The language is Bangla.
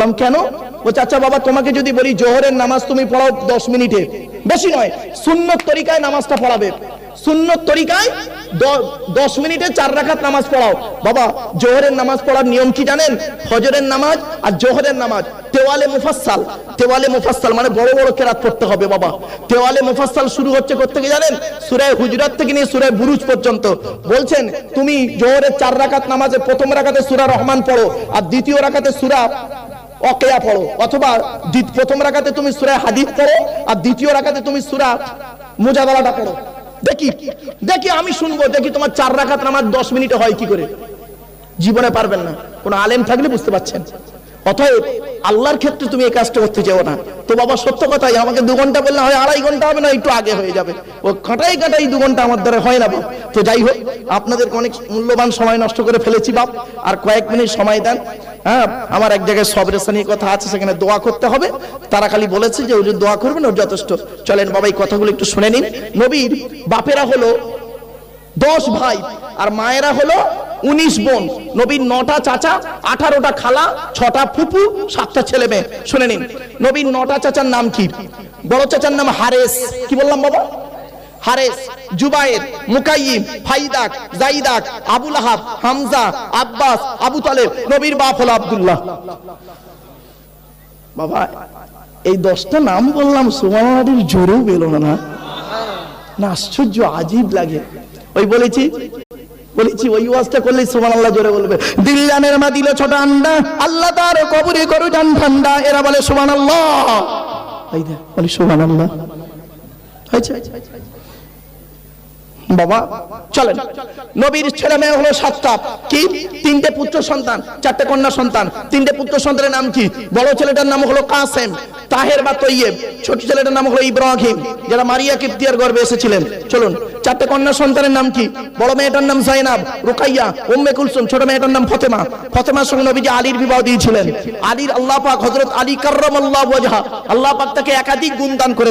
বললাম, কেন? ও চাচা, বাবা, তোমাকে যদি বলি জোহরের নামাজ তুমি পড়াও দশ মিনিটে। বেশি নয়, সুন্নত তরিকায় নামাজটা পড়াবে। সুন্নত তরিকায় দশ মিনিটে চার রাখাত নামাজ পড়াও। বাবা, জোহরের নামাজ পড়ার নিয়ম কি জানেন? ফজরের নামাজ আর জোহরের নামাজ। তেওয়ালে মুফাসসাল। তেওয়ালে মুফাসসাল মানে বড় বড় কেরাত পড়তে হবে, বাবা। তেওয়ালে মুফাসসাল শুরু হচ্ছে কোথা থেকে জানেন? সূরা হুজরাত থেকে নিয়ে সূরা বুরুজ পর্যন্ত। বলছেন, তুমি জোহরের চার রাকাত নামাজে প্রথম রাকাতে সূরা রহমান পড়ো, আর দ্বিতীয় রাকাতে সূরা অকেয়া পড়ো। অথবা প্রথম রাখাতে তুমি সুরা হাদিদ পড়ো আর দ্বিতীয় রাখাতে তুমি সুরা মোজাদালাটা পড়ো। দেখি দেখি আমি শুনব, দেখি তোমার চার রাখাত আমার দশ মিনিটে হয় কি করে। জীবনে পারবেন না। কোনো আলেম থাকলে বুঝতে পারছেন। অতএব আল্লাহর ক্ষেত্রে তুমি এই কাজটা করতে চাও না। তো বাবা, সত্য কথাই, আমাকে দু ঘণ্টা বললে হয়, আড়াই ঘণ্টা হবে না, একটু আগে হয়ে যাবে। ও কাটাই কাটাই দু ঘণ্টা আমার দ্বারা হয় না তো যাই হোক, আপনাদের অনেক মূল্যবান সময় নষ্ট করে ফেলেছি বাপ। আর কয়েক মিনিট সময় দেন। হ্যাঁ আমার এক জায়গায় সব রেশানির কথা আছে, সেখানে দোয়া করতে হবে। তারা খালি বলেছে যে ওই দোয়া করবেন, ওর যথেষ্ট। চলেন বাবা, এই কথাগুলো একটু শুনে নিন। নবীর বাপেরা হলো দশ ভাই, আর মায়েরা হলো উনিশ বোন নবীর নটা চাচা, আঠারোটা খালা, ছটা ফুপু, সাতটা ছেলে মেয়ে। শুনে নিন নবীর নটা চাচার নাম কি? বড় চাচার নাম হারেস। কি বললাম বাবা? হারেস, জুবায়ের মুকাইম ফাইদাক, জাইদাক, আবুল আহাব, হামজা, আব্বাস, আবু তালেব, নবীর বাপ হলো আব্দুল্লাহ। বাবা, এই দশটা নাম বললাম সুমানির জোরেও বেলো না না। না, আশ্চর্য, আজীব লাগে। ওই বলেছি বলেছি, ওই ওয়াজটা করলেই সুমান আল্লাহ জোরে বলবে। দিল্লানের মা দিল ছোট আন্ডা, আল্লাহ তার কবরে করু জান ঠান্ডা, এরা বলে সুমান আল্লাহ বলে সুমান আল্লাহ হয়েছে? বাবা, চলেন। নবীর ছেলে মেয়ে হলো সাতটা। কি? তিনটে পুত্র সন্তান, চারটে কন্যা সন্তান। তিনটে পুত্র সন্তানের নাম কি? বড় ছেলেটার নাম হলো কাসেম। তাহের বা তৈয়েব। ছোট ছেলেটার নাম হলো ইব্রাহিম, যারা মারিয়া কিপ্তিয়ার গর্বে এসেছিলেন। চলুন, চারটে কন্যা সন্তানের নাম কি? বড় মেয়েটার নাম জাইনাব, রুকাইয়া, উম্মে কুলসুম, ছোট মেয়েটার নাম ফতেমা। ফতেমার সঙ্গে নবীজি আলীর বিবাহ দিয়েছিলেন। আলীর আল্লাহ পাক হযরত আলী কার্রামাল্লাহু ওয়াজহা, আল্লাহ পাক তাকে একাধিক গুণ দান করে